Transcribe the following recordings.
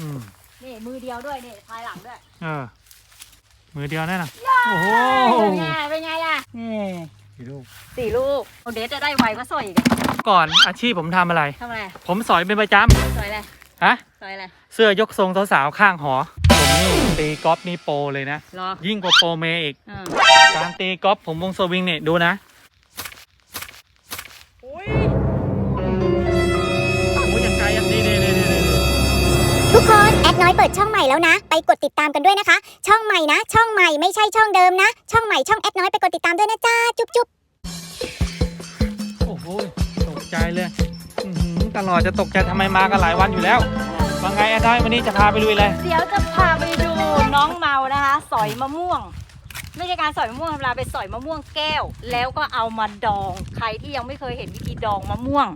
อืมนี่มือเดียวด้วยนี่พายหลังด้วยเออ มือเดียวแน่น่ะ โอ้โหเป็นไงเป็นไงล่ะนี่กี่ลูกสี่ลูกโอเดสจะได้ไวก็สวยอีกอะก่อนอาชีพผมทำอะไร ทำอะไรผมสอยเป็นประจสวยเลยำฮะ สวยเลยเสื้อยกทรงสาวๆข้างหอ ผมนี่ตีกอล์ฟนี่โปรเลยนะ รอยิ่งกว่าโปรเมย์อีกอืมการตีกอล์ฟผมวงสวิงเนี่ยดูนะ นแอดน้อยเปิดช่องใหม่แล้วนะ ไปกดติดตามกันด้วยนะคะ ช่องใหม่นะ ช่องใหม่ไม่ใช่ช่องเดิมนะ ช่องใหม่ช่องแอดน้อยไปกดติดตามด้วยนะจ้าจุ๊บจุ๊บโอ้โหตกใจเลยอื้อหือตลอดจะตกใจทำไมมากันหลายวันอยู่แล้วว่าไงแอดได้วันนี้จะพาไปลุยเลย เดี๋ยวจะพาไปดูน้องเมานะคะ สอยมะม่วง ไม่ใช่การสอยมะม่วงธรรมดาไปสอยมะม่วงแก้ว แล้วก็เอามาดอง ใครที่ยังไม่เคยเห็นวิธีดองมะม่วง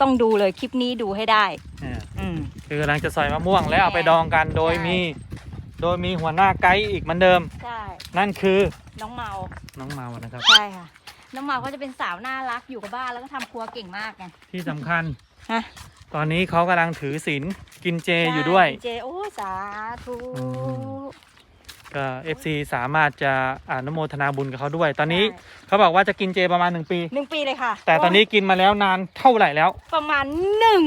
ต้องดูเลยคลิปนี้ดูให้ได้อืม คือกำลังจะใส่มะม่วงแล้วเอาไปดองกันโดยใช่ มี โดยมีหัวหน้าไกด์อีกเหมือนเดิม ใช่ นั่นคือน้องเมา น้องเมานะครับ ใช่ค่ะ น้องเมาก็จะเป็นสาวน่ารักอยู่กับบ้านแล้วก็ทำครัวเก่งมากไง ที่สำคัญ ฮะ ตอนนี้เขากำลังถือศีลกินเจอยู่ด้วยใช่เจโอ้ยสาธุ อืมก็ FC สามารถจะอนุโมทนาบุญกับเขาด้วย ตอนนี้ใช่เขาบอกว่าจะกินเจประมาณหนึ่งปี หนึ่งปีเลยค่ะแต่ตอนนี้กินมาแล้วนานเท่าไหร่แล้ว ประมาณหนึ่ง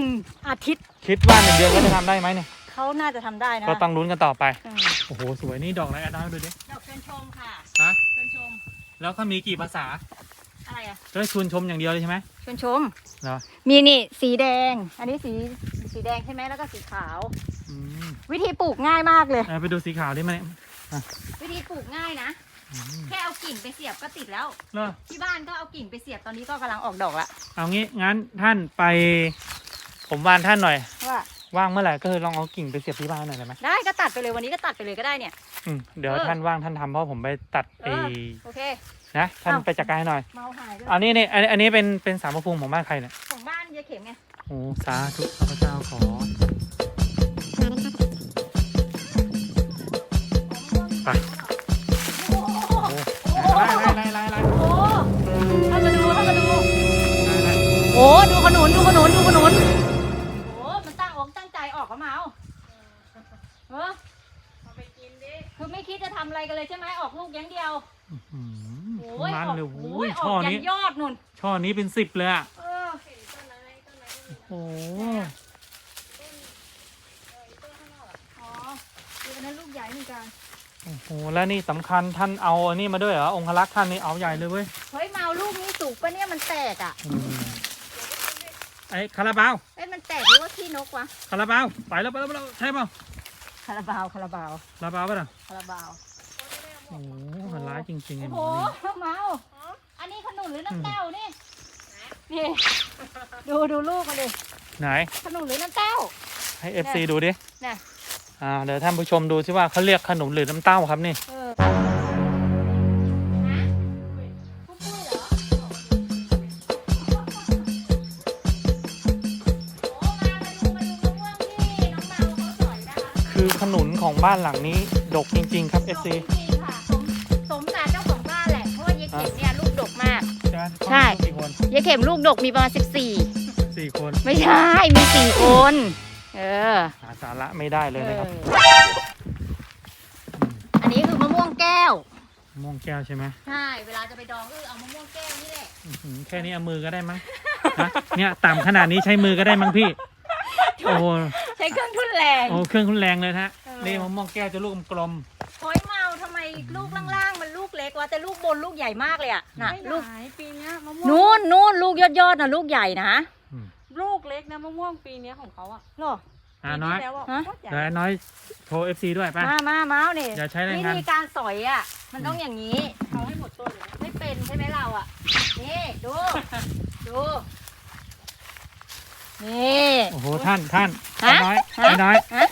อาทิตย์ คิดว่าหนึ่งเดือนก็จะทำได้ไหมเนี่ยเขาน่าจะทำได้นะก็ต้องลุ้นกันต่อไป อืมโอ้โห สวยนี่ดอกอะไรอะได้ดูดิดอกเชิญชมค่ะฮะเชิญชมแล้วเขามีกี่ภาษาอะไรอะก็ชวนชมอย่างเดียวเลยใช่ไหม เชิญชม เหรอ มีนี่สีแดง อันนี้สีสีแดงใช่ไหมแล้วก็สีขาว อืมวิธีปลูกง่ายมากเลย เอาไปดูสีขาวดิมาเนี่ย วิธีปลูกง่ายนะอืมแค่เอากิ่งไปเสียบก็ติดแล้วเหรอที่บ้านก็เอากิ่งไปเสียบตอนนี้ก็กำลังออกดอกละเอางี้งั้นท่านไป ผมวานท่านหน่อย ว่าว่างเมื่อไหร่ก็คือลองเอากิ่งไปเสียบที่บ้านหน่อยได้ไหมได้ก็ตัดไปเลยวันนี้ก็ตัดไปเลยก็ได้เนี่ย อืมเดี๋ยวเออท่านว่างท่านทำเพราะผมไปตัดเอไอ้อ โอเค นะท่านเอ้าไปจัดการให้หน่อยเมาหายด้วยเอานี่นี่อันอันนี้เป็นเป็นสารพระภูมิของบ้านใครเนี่ยของบ้านยายเข็มไง โอ้สาธุข้าพเจ้าขอ ไปโอ้โหโอ้ไล่ไล่ไล่ไล่ไล่โอ้โหเข้ามาดูเข้ามาดู ไล่โอ้ดูขนุนดูขนุนดูขนุนโอ้มันตั้งอกตั้งใจออกก็มาเอาเออเอาไปกินดิ คือไม่คิดจะทำอะไรกันเลยใช่ไหมออกลูกอย่างเดียวอืมโอ้ยมันออกเลยโอ้โอ้ยยอช่ออกยันี้นยอดนุ่น ช่อนี้เป็นสิบเลยอะ เออโอ้อ๋อดูอันนั้นลูกใหญ่เหมือนกัน โหแล้วนี่สำคัญท่านเอาอันนี้มาด้วยเหรอองครักษ์ท่านนี่เอาใหญ่เลยเว้ยเฮ้ยมาเอาลูกนี้สุกปะเนี่ยมันแตกอะอืมไอ้คาราบาวเอ้ยมันแตกหรือว่าขี้นกวะคาราบาวไปแล้วไปแล้วไปแล้วใช่เปล่าคาราบาวคาราบาวคาราบาวป่ะน่ะคาราบาวโอ้โหมันร้ายจริงๆไอ้โอ้หโหนูนี่เมาอันนี้ขนุนหรือน้ำเต้านี่นี่ดูดูลูกมาดิไหนขนุนหรือน้ำเต้าให้เอฟซีดูดิน่ะ อ่าเดี๋ยวท่านผู้ชมดูสิว่าเขาเรียกขนมหรือน้ำเต้าครับนี่ เออฮะปุ้ยปุ้ยเหรอ โอ้ มามาดูมาดูมะม่วงที่น้องเมาเขาสอยนะคะคือขนุนของบ้านหลังนี้ดกจริง ๆ ครับเอฟซีดกจริงๆค่ะสมสมกับเจ้าของบ้านแหละ เพราะว่ายายเข็มเนี่ยลูกดกมาก ใช่ไหมใช่กี่คนยายเข็มลูกดกมีประมาณ14 สี่คน ไม่ใช่ มี4คน เออหาสาระไม่ได้เลยนะครับเอออันนี้คือมะม่วงแก้ว ม่วงแก้วใช่ไหมใช่ เวลาจะไปดองก็คือเอามะม่วงแก้วนี่แหละ อื้อหือแค่นี้เอามือก็ได้มั้งฮะเนี่ยต่ำขนาดนี้ใช้มือก็ได้มั้งพี่ โอ้โหใช้เครื่องทุนแรง โอ้เครื่องคุณแรงเลยนะฮะเออ นี่มะม่วงแก้วจะลูกกลม หอยเมาทำไมลูกล่างๆ มันลูกเล็กวะแต่ลูกบนลูกใหญ่มากเลยอะน่ะไม่ลูกหลายปีเนี้ยมะม่วงนู่นนู่นลูกยอดยอดๆนะลูกใหญ่นะๆอืมลูกเล็กนะมะม่วงปีเนี้ยของเขาอะเหรอ อ่าน้อยปีที่แล้วอะฮะ โคตรใหญ่เดี๋ยวไอ้น้อยโทรเอฟซีด้วยป่ะ มามาเมาส์นี่อย่าใช้แรงวิงาน ธีการสอยอะมันต้องอย่างนี้ เอาให้หมดต้นเลยนะไม่เป็นใช่ไหมเราอะนี่ดู ดู นี่ โอ้โหท่านท่านฮะไอ้น้อยฮะ ไอ้น้อยฮะ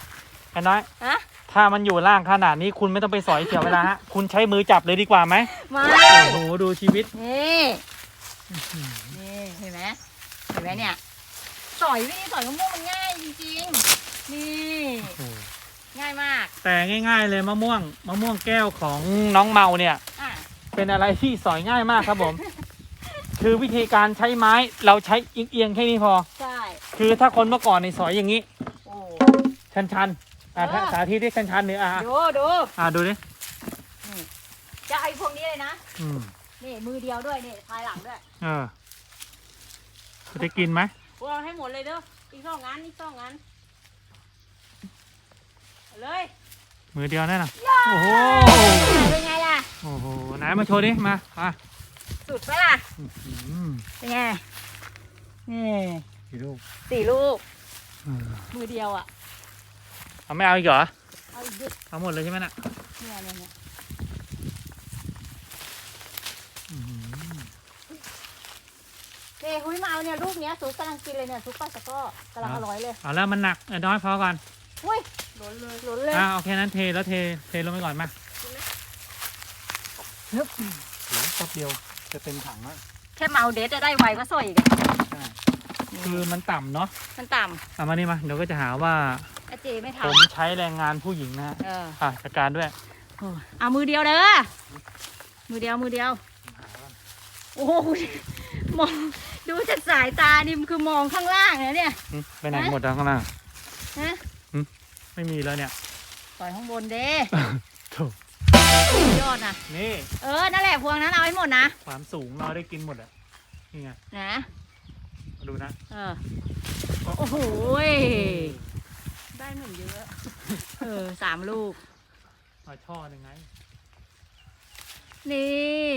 ไอ้น้อย ฮะถ้ามันอยู่ล่างขนาดนี้คุณไม่ต้องไปสอยเสียเวลาฮะ คุณใช้มือจับเลยดีกว่าไหมมาโอ้โหดูชีวิต นี่นี่เห็นไหมเห็นไหมเนี่ย สอยวิธีสอยมะม่วงมันง่ายจริงๆ นี่โอ้โหง่ายมาก แต่ง่าย ๆ เลยมะม่วงมะม่วงแก้วของน้องเมาเนี่ย อะเป็นอะไรที่สอยง่ายมากครับผม คือวิธีการใช้ไม้เราใช้เอียงๆแค่นี้พอ ใช่ คือถ้าคนเมื่อก่อนในสอยอย่างนี้ โอ้ ชันอะเออ สาธิตที่ชันๆนี่อะดูดูอะดูดิจะไอ้พวกนี้เลยนะ อืมนี่มือเดียวด้วยนี่พายหลังด้วยเออจะได้กินไหมพวกเราให้หมดเลยเด้ออีกสองงานอีกสองงาน เอาเลยมือเดียวแน่นอนโอ้โห เป็นไงล่ะ โอ้โหไหนมาโชว์ดิ มามาสุดปะล่ะอื้อหือเป็นไง นี่กี่ลูกสี่ลูกอืมมือเดียวอะ เอาไม่เอาอีกเหรอ เอาอีกดึกเอาหมดเลยใช่ไหมน่ะเนี่ยเนี่ยเนี่ยอื้อหือเอ้คุยมาเอาเนี่ยลูกเนี้ยซุปกำลังกินเลยเนี่ยซุปปลาตะกร้อกำลังอร่อยเลย เอาแล้วมันหนักไอ้น้อยพอก่อนอุ้ยห ล่นเลยหล่นเลยอะโอเคนั้นเทแล้วเทเทลงไปก่อนมาฮึบโอ้โหแป๊บเดียวจะเต็มถังแล้วแค่เมาเดทจะได้ไวก็สวยอีกอะใช่คือมันต่ำเนาะมันต่เอามานี่มาเดี๋ยวก็จะหาว่าำอาเจไม่ผมทำใช้แรงงานผู้หญิงนะฮะเอออะจัดการด้วยโอ้ยเอามือเดียวเด้อมือเดียวมือเดียว โอ้โหมองดูจากสายตานี่มันคือมองข้างล่างนะเนี่ย หึไปไหนหมดแล้วข้างล่างฮะ ไม่มีแล้วเนี่ยปล่อยข้างบนเด้ถูกยอดนะนี่ เออ นั่นแหละพวงนั้นเอาให้หมดนะ ความสูงเราได้กินหมดอะ นี่ไงนะมาดูนะ เออ โอ้โหยได้หนึ่งเยอะ เออสามลูกมาช่อหนึ่งไง นี่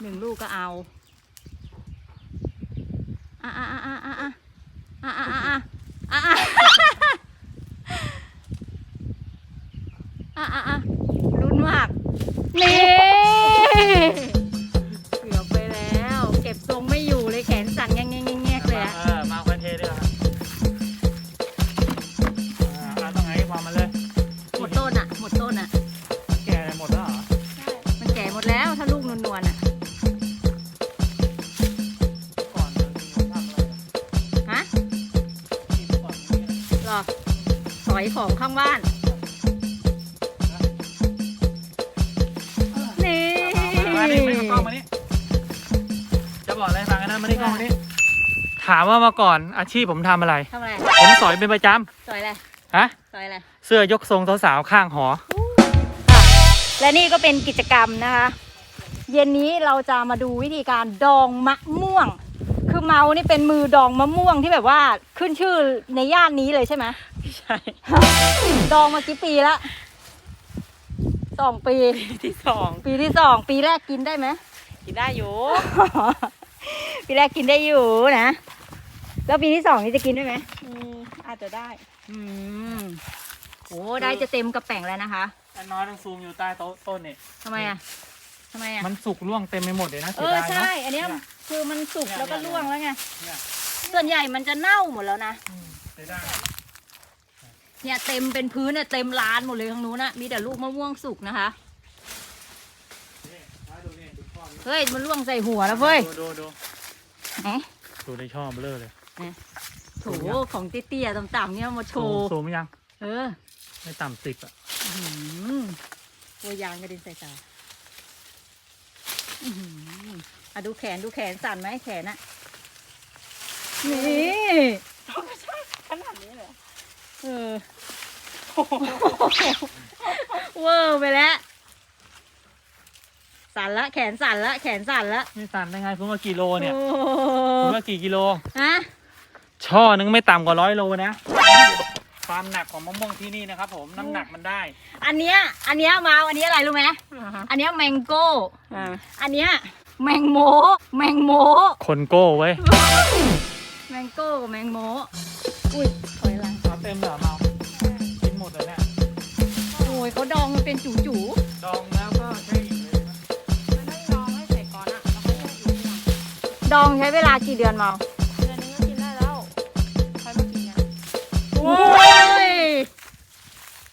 หนึ่งลูกก็เอาอะอะอะอะอะอะอะอะอะ อะอะอะอะอะลุ้นมาก นี่ เกือบไปแล้ว เก็บทรงไม่อยู่ ก่อนอาชีพผมทำอะไร ทำอะไรผมสอยเป็นประจสอยอะไรำฮะ สอยอะไร เสื้อยกทรงสาวๆข้างหอ และนี่ก็เป็นกิจกรรมนะคะ เย็นนี้เราจะมาดูวิธีการดองมะม่วง คือเมานี่เป็นมือดองมะม่วงที่แบบว่าขึ้นชื่อในย่านนี้เลยใช่ไหมใช่ดองมากี่ปีละสองปี ที่สองปีที่สองปีแรกกินได้ไหม กินได้อยู่ ปีแรกกินได้อยู่นะ แล้วปีที่สองนี่จะกินได้ไหมอืมอาจจะได้อืมโอ้ได้จะเต็มกระแป้งแล้วนะคะอันน้อยต้องซูมอยู่ใต้โต๊ะต้นนี่ทำไมอะทำไมอะมันสุกร่วงเต็มไปหมดเลยนะเอเสียอดายเนาะใช่ อันเนี้ยคือมันสุกแล้วก็ร่วงแล้วไงเนี่ยส่วนใหญ่มันจะเน่าหมดแล้วนะอืมเสียดายเนี่ยเต็มเป็นพื้นเนี่ยเต็มร้านหมดเลยทางนู้นนะมีแต่ลูกมะม่วงสุกนะคะนี่มาดูนี่ดูช่อนี้เฮ้ยมันร่วงใส่หัวแล้วเว้ยดูดูดูเอ๊ะดูในช่อเบลอเลย โถของเตี้ยๆต่ำๆเนี่ยเอามาโชซูมว์ซูมยัง เออ ไม่ต่ำสิบอะอื้อหือตัวยางกระเด็นใส่ตาอื้อหืออะดูแขนดูแขนสั่นไหมแขนอะนี่ขนาดนี้เลยเหรอ เออเวอร์ไปแล้วสั่นละแขนสั่นละแขนสั่นละไม่ต่ำได้ไงคุณว่ากี่โลเนี่ยโอ้คุณว่ากี่กิโลฮะ ช่อนึงไม่ต่ำกว่าร้อยโลนะ ความหนักของมะม่วงที่นี่นะครับผมน้ำหนักมันได้ อันเนี้ย อันเนี้ยมาอันนี้อะไรรู้ไหมอันเนี้ยแมงโก้อ่าอันเนี้ยแมงโมแมงโมคนโก้ไว้ยแมงโก้กับแมงโมอุ้ยถอยหลังเอาเต็มเหรอเมากินหมดเลยเนี่ยโอ้ยเขาดองมันเป็นจูจูดองแล้วก็ใช้อีกเลยนะมันต้องลองให้เสร็จก่อนอะแล้วค่อยแยกอยู่ทีหลังๆดองใช้เวลากี่เดือนเมา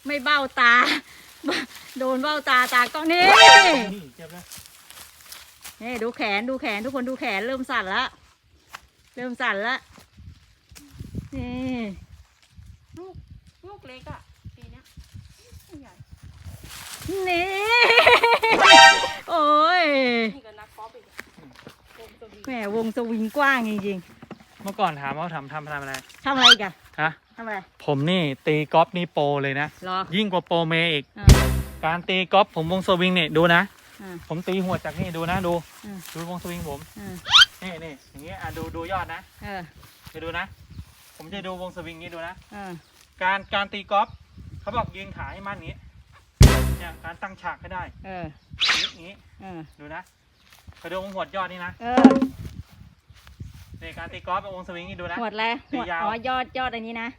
ไม่เบ้าตา โดนเบ้าตาตากล้องนี่นี่เจ็บแล้วนี่ดูแขนดูแขนทุกคนดูแขนเริ่มสั่นละเริ่มสั่นละนี่ลูกลูกเล็กอะปีเนี้ยไม่ใหญ่นี่โอ้ยนี่ก็นักกอล์ฟอีกอะวงสวิงแหมวงสวิงกว้างจริงเมื่อก่อนถามว่าทำทำทำอะไรๆทำอะไรอีกันฮะ ทำอะไรผมนี่ตีกอล์ฟนี่โปรเลยนะรอ ยิ่งกว่าโปรเมย์อีก อ่า การตีกอล์ฟผมวงสวิงเนี่ยดูนะ อ่า ผมตีหัวจากนี่ดูนะดู อืม ดูวงสวิงผมอืมนี่นี่อย่างเงี้ยอะดูดูยอดนะเออจะดูนะ ผมจะดูวงสวิงนี้ดูนะ เออการการตีกอล์ฟเขาบอกยืนขาให้มั่นอย่างนี้เนี่ยการตั้งฉากให้ได้เอออย่างนี้เออดูนะไปดูวงหัวดยอดนี่นะเออนี่การตีกอล์ฟวงสวิงนี่ดูนะ หวดแล้วหตีวดยาว อ๋อยอดยอดอันนี้นะ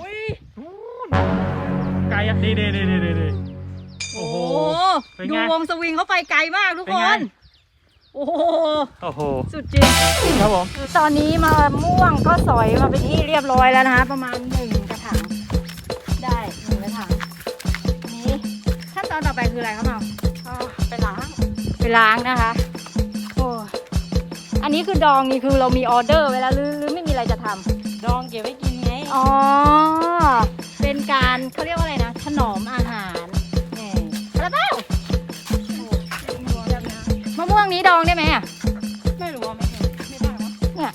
อุ้ยไกลอะดีดีดีดีดีดีโอ้โหเป็นดูไง วงสวิงเขาไปไกลมากทุกเป็นคไงนโอ้โห โอ้โหสุดจริง ครับผม ตอนนี้มาม่วงก็สอยมาเป็นที่เรียบร้อยแล้วนะคะประมาณหนึ่งกระถางได้หนึ่งกระถางอันนี้ขั้นตอนต่อไปคืออะไรครับเมาอ่าไปล้างไปล้างนะคะโอ้อันนี้คือดองนี่คือเรามีออเดอร์ไว้แล้วหรือหรือไม่มีอะไรจะทำดองเก็บไว้กินไง อ๋อ เป็นการเขาเรียกว่าอะไรนะ ถนอมอาหารนี่อะไรเปล่ามะม่วงนี้ดองได้ไหมอะ ไม่รู้ว่าไม่เห็นไม่ได้หรอเนี่ย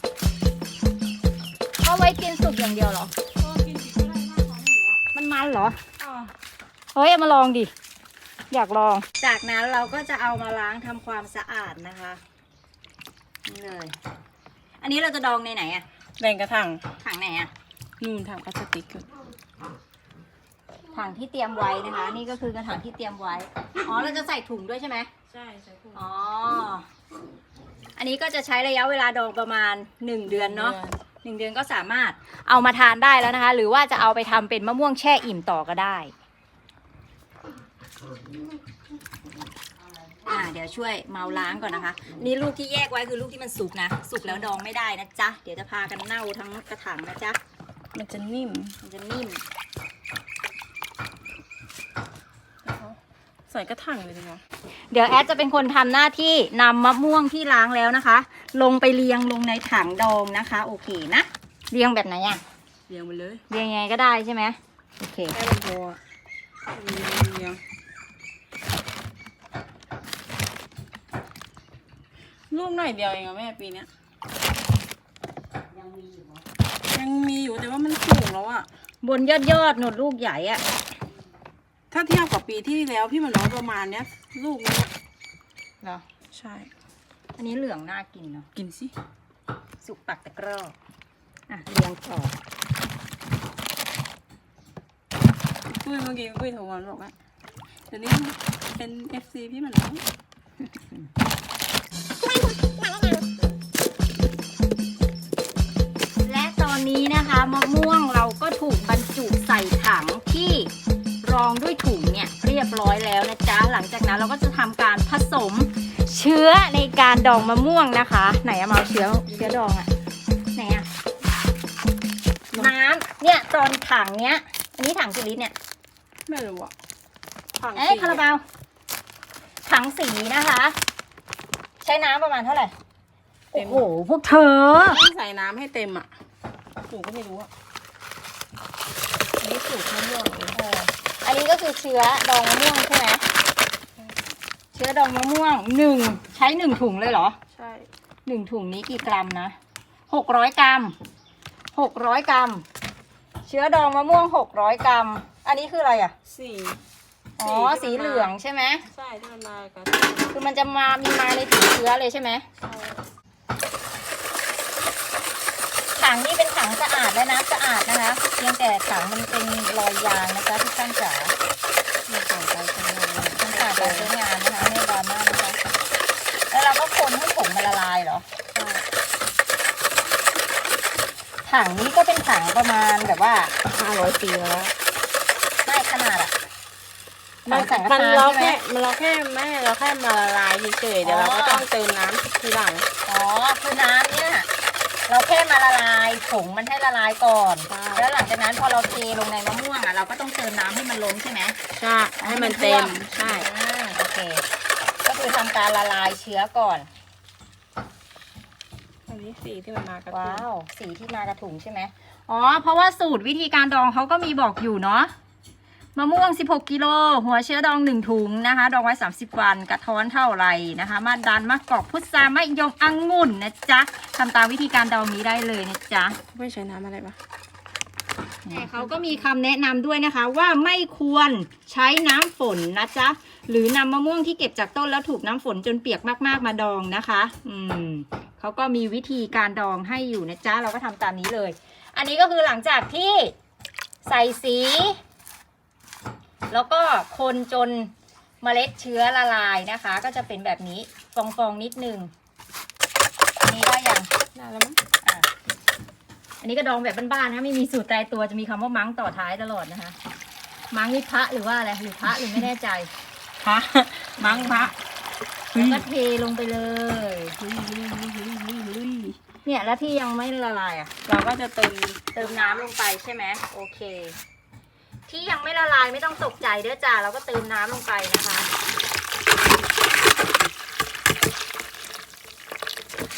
เอาไว้กินสุกอย่างเดียวเหรอ ก็กินสิก็ได้มากของหนูอะมันมันเหรออ่าเฮ้ยเอามาลองดิ อยากลอง จากนั้นเราก็จะเอามาล้างทำความสะอาดนะคะนี่เลย อันนี้เราจะดองในไหนอะแบ่งกระถางถังไหนอะ นู่นถังพลาสติกอะถังที่เตรียมไว้นะคะ นี่ก็คือกระถางที่เตรียมไว้ อ๋อเราจะใส่ถุงด้วยใช่ไหมใช่ใส่ถุงอ๋อ อันนี้ก็จะใช้ระยะเวลาดองประมาณ 1 เดือนเนาะหนึ่งเดือนก็สามารถเอามาทานได้แล้วนะคะ หรือว่าจะเอาไปทำเป็นมะม่วงแช่อิ่มต่อก็ได้อ่าเดี๋ยวช่วยเมาล้างก่อนนะคะ นี่ลูกที่แยกไว้คือลูกที่มันสุกนะ สุกแล้วดองไม่ได้นะจ๊ะ เดี๋ยวจะพากันเน่าทั้งกระถางนะจ๊ะ มันจะนิ่ม มันจะนิ่ม ใส่กระถางเลยดีกว่าเดี๋ยวแอดจะเป็นคนทำหน้าที่นำมะม่วงที่ล้างแล้วนะคะ ลงไปเรียงลงในถังดองนะคะ โอเคนะ เรียงแบบไหนอะเรียงไปเลยเรียงยังไงก็ได้ใช่ไหมโอเค แค่มันพออะเรียงเรียงลูกหน่อยเดียวเองอะแม่ปีเนี้ย ยังมีอยู่ยั งมีอยู่แต่ว่ามันสูงแล้วอะบนยอดยอดๆหนวดลูกใหญ่อะถ้าเทียบกับปีที่แล้วพี่มันน้อยประมาณเนี้ย ลูกเนี้ยเหรอใช่ อันนี้เหลืองน่ากินเนาะกินสิสุกปักตะกร้ออะเรียงต่อปุ้ยเมื่อกี้ปุ้ยโทรมาบอกว่าเดี๋ยวนี้เป็น FC พี่มันน้อย นนี้นะคะมะม่วงเราก็ถูกบรรจุใส่ถังที่รองด้วยถุงเนี่ยเรียบร้อยแล้วนะจ๊ะหลังจากนั้นเราก็จะทำการผสมเชื้อในการดองมะม่วงนะคะ ไหนอะมาเอาเชื้อเชื้อดองอะไหนอะน้ำเนี่ยตอนถังเนี้ยอันนี้ถังกี่ลิตรเนี่ยไม่รู้อะถังเอ้ยคาราบาวถังสีนะคะ ใช้น้ำประมาณเท่าไหร่โอ้โหพวกเธอต้องใส่น้ำให้เต็มอะ หนูก็ไม่รู้อะอันนี้สูตรมะม่วงเอออันนี้ก็คือเชื้อดองมะม่วงใช่ไหมเชื้อดองมะม่วงหนึ่งใช้หนึ่งถุงเลยเหรอใช่หนึ่งถุงนี้กี่กรัมนะหกร้อยกรัมหกร้อยกรัม เชื้อดองมะม่วงหกร้อยกรัม อันนี้คืออะไรอะสี่อ๋อสีเหลืองใช่ไหมใช่ที่มันมากันคือมันจะมามีมาในถุงเชื้อเลยใช่ไหมถังนี่เป็นถั งสะอาดและน้ำสะอาดนะคะ เพียงแต่ถังมันเป็นรอยยางนะจ๊ะทุกท่านจ๋ามันผ่านไปใช้งานมันผ่านการใช้งานนะคะไม่ดราม่านะคะแล้วเราก็คนให้ผงมันละลายเหรอถังนี้ก็เป็นถังประมาณแบบว่าห้าร้อยปีแล้วไม่ขนาดอะมัถันงสังฆมันทานเราใช่ไหมแค่มันเราแค่ไม่เราแค่มาละลายเฉยๆเดี๋ยวเราอ๋อก็ต้องเติมน้ำทีหลังอ๋อคือน้ำเนี่ย เราแค่มา ละลายผงมันให้ละลายก่อน ใช่ แล้วหลังจากนั้นพอเราเทลงในมะม่วงอะเราก็ต้องเติมน้ำให้มันล้นใช่ไหมใช่ให้มันเต็ม ใช่อ่าโอเค ก็คือทำการละลายเชื้อก่อน อันนี้สีที่มันมากระว้าตุ้นวสีที่มากระถุงใช่ไหมอ๋อ เพราะว่าสูตรวิธีการดองเขาก็มีบอกอยู่เนาะ มะม่วง 16 กิโล หัวเชื้อดอง 1 ถุงนะคะ ดองไว้ 30 วัน กระท้อนเท่าไหร่นะคะ มาดันมะกอกพุทรามะยมองุ่นนะจ๊ะทำตามวิธีการดองนี้ได้เลยนะจ๊ะไม่ใช้น้ำอะไรปะแต่เขาก็มีคำแนะนำด้วยนะคะว่าไม่ควรใช้น้ำฝนนะจ๊ะ หรือนำมะม่วงที่เก็บจากต้นแล้วถูกน้ำฝนจนเปียกมากๆมาดองนะคะ อืมเขาก็มีวิธีการดองให้อยู่นะจ๊ะ เราก็ทำตามนี้เลย อันนี้ก็คือหลังจากที่ใส่สี แล้วก็คนจนเมล็ดเชื้อละลายนะคะ ก็จะเป็นแบบนี้ฟองๆนิดนึงอันนี้ได้ยังได้แล้วมั้งอะอันนี้ก็ดองแบบบ้านๆนะไม่มีสูตรตายตัวจะมีคำว่ามั้งต่อท้ายตลอดนะคะ มั้งนี่พระหรือว่าอะไรหรือพระหรือไม่แน่ใจพระมั้งพระแล้วก็เทลงไปเลยเฮ้ยเฮ้ยเฮ้ยเฮ้ยเฮ้ยเฮ้ยเนี่ยแล้วที่ยังไม่ละลายอะ เราก็จะเติมเติมน้ำลงไปใช่ไหมโอเค ที่ยังไม่ละลายไม่ต้องตกใจเด้อจ้าเราก็เติมน้ำลงไปนะคะ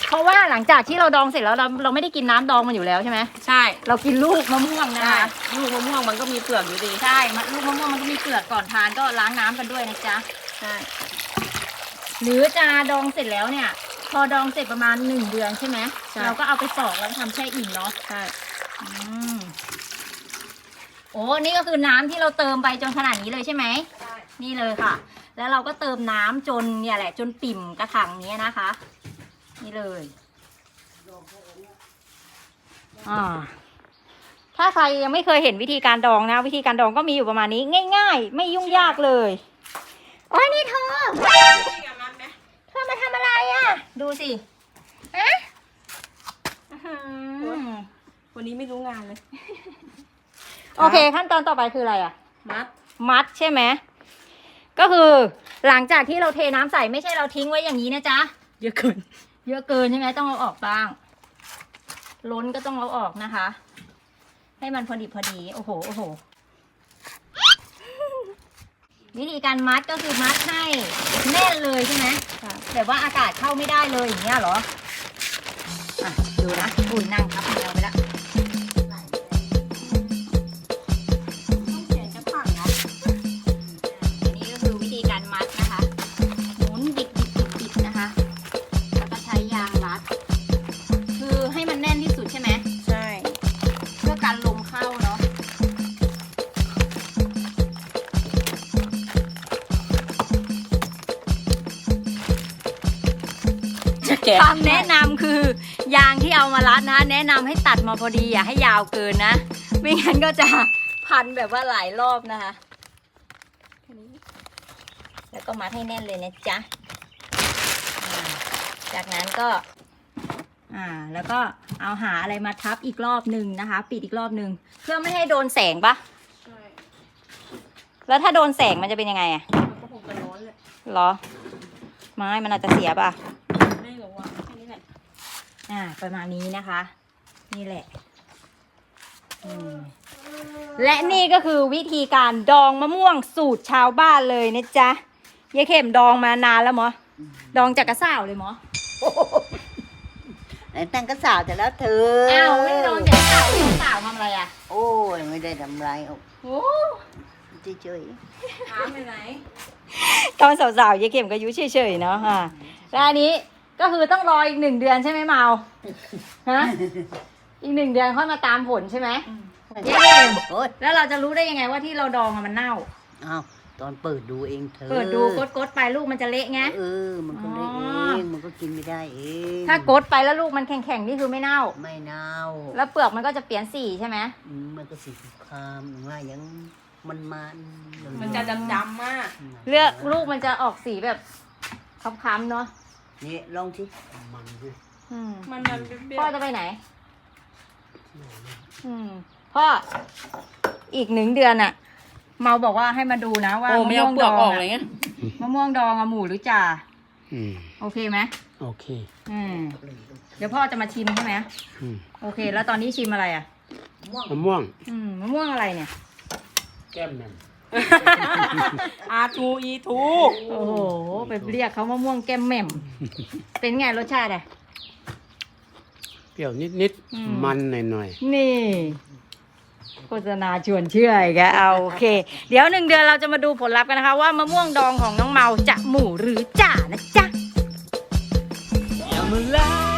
เพราะว่าหลังจากที่เราดองเสร็จแล้วเราเราไม่ได้กินน้ำดองมันอยู่แล้วใช่ไหมใช่เรากินลูกมะม่วงนะใช่คะลูกมะม่วงมันก็มีเปลือกอยู่ดีใช่มันลูกมะม่วงมันก็มีเปลือกก่อนทานก็ล้างน้ำกันด้วยนะจ๊ะ ใช่หรือจะดองเสร็จแล้วเนี่ย พอดองเสร็จประมาณหนึ่งเดือนใช่ไหมเราก็เอาไปสอกแล้วทำแช่อิ่มเนาะใช่ อืม โอ้นี่ก็คือน้ำที่เราเติมไปจนขนาดนี้เลยใช่ไหมใช่นี่เลยค่ะ แล้วเราก็เติมน้ำจนเนี่ยแหละ จนปิ่มกระถางเนี้ยนะคะ นี่เลยอ่าถ้าใครยังไม่เคยเห็นวิธีการดองนะ วิธีการดองก็มีอยู่ประมาณนี้ ง่าย ๆ ไม่ยุ่งยากเลยโอ้ยนี่เธอนี่กับมันไหมเธอมาทำอะไรอะ ดูสิฮะอื้อหือวันนี้ไม่รู้งานเลย โอเค ขั้นตอนต่อไปคืออะไรอะ มัด มัดใช่ไหม ก็คือหลังจากที่เราเทน้ำใส่ไม่ใช่เราทิ้งไว้อย่างนี้นะจ๊ะ เยอะเกิน เยอะเกินใช่ไหมต้องเอาออกบ้าง ล้นก็ต้องเอาออกนะคะ ให้มันพอดีพอดี โอ้โห โอ้โห วิธีการมัดก็คือมัดให้แน่นเลยใช่ไหมค่ะแต่ว่าอากาศเข้าไม่ได้เลยอย่างเงี้ยเหรอ อะ ดูนะ อุ่นนั่งทับ คำแนะนำคือ ยางที่เอามารัดนะ แนะนำให้ตัดมาพอดีอย่าให้ยาวเกินนะ ไม่งั้นก็จะพันแบบว่าหลายรอบนะคะ แล้วก็มัดให้แน่นเลยนะจ๊ะอ่าจากนั้นก็ อ่า แล้วก็เอาหาอะไรมาทับอีกรอบหนึ่งนะคะ ปิดอีกรอบหนึ่งเพื่อไม่ให้โดนแสงปะใช่แล้วถ้าโดนแสงมันจะเป็นยังไงอะ มันก็คงจะร้อนเลยเหรอ ไม้มันอาจจะเสียปะ ไม่รู้ว่าแค่นี้แหละ อ่าประมาณนี้นะคะ นี่แหละอืมและนี่ก็คือวิธีการดองมะม่วงสูตรชาวบ้านเลยนะจ๊ะยายเข็มดองมานานแล้วหมอดองจากกระซ่าวเลยหมอไหนตั้งก็สาวแต่แล้วเธออ้าวไม่ได้ดองจากกระซ่าวกระซ่าวทำอะไรอะ โอ้ยไม่ได้ทำไรเอาโอ้เฉยน้ำไปไหนตอนสาวๆยายเข็มก็อายุเฉยๆเนาะอ่าแล้วอันนี้ ก็คือต้องรออีกหนึ่งเดือนใช่ไหมเมาฮะอีกหนึ่งเดือนค่อยมาตามผลใช่ไหมยายเข็มๆโอ้ยแล้วเราจะรู้ได้ยังไงว่าที่เราดองอะมันเน่าอ้าวตอนเปิดดูเองเธอเปิดดูกดกดๆไปลูกมันจะเละไง เออ มันก็ได้อ๋เออง มันก็กินไม่ได้เองถ้ากดไปแล้วลูกมันแข็งๆนี่คือไม่เน่า ไม่เน่าแล้วเปลือกมันก็จะเปลี่ยนสีใช่ไหมอืมมันก็สีครามหรือว่ายังมันมันๆมันจะดำๆมาก เลือกลูกมันจะออกสีแบบค้ำๆเนาะ นี่ลองสิมันดิอืมมันมันเบี้ยพ่อจะไปไหน อืมพ่ออีกหนึ่งเดือนอะเมาบอกว่าให้มาดูนะว่าโอ้ไม่เอาเปลือกออกะเลยไงมะม่วงดองอะหมูหรือจ่าอืมโอเคไหมโอเคอืมเดี๋ยวพ่อจะมาชิมใช่ไหมอืมโอเค แล้วตอนนี้ชิมอะไรอะมะม่วงอืมมะม่วงอะไรเนี่ย แก้มแหม่ม อาทูอีทูโอ้โหไปเรียกเขามะม่วงแก้มแหม่ม เป็นไงรสชาติอะเปรี้ยวนิดอืม ๆ มันหน่อยๆนี่โฆษณาชวนเชื่ออีกแล้วเอาโอเค เดี๋ยวหนึ่งเดือนเราจะมาดูผลลัพธ์กันนะคะ ว่ามะม่วงดองของน้องเมาจะหมูหรือจ่านะจ๊ะอย่ามาแล้ว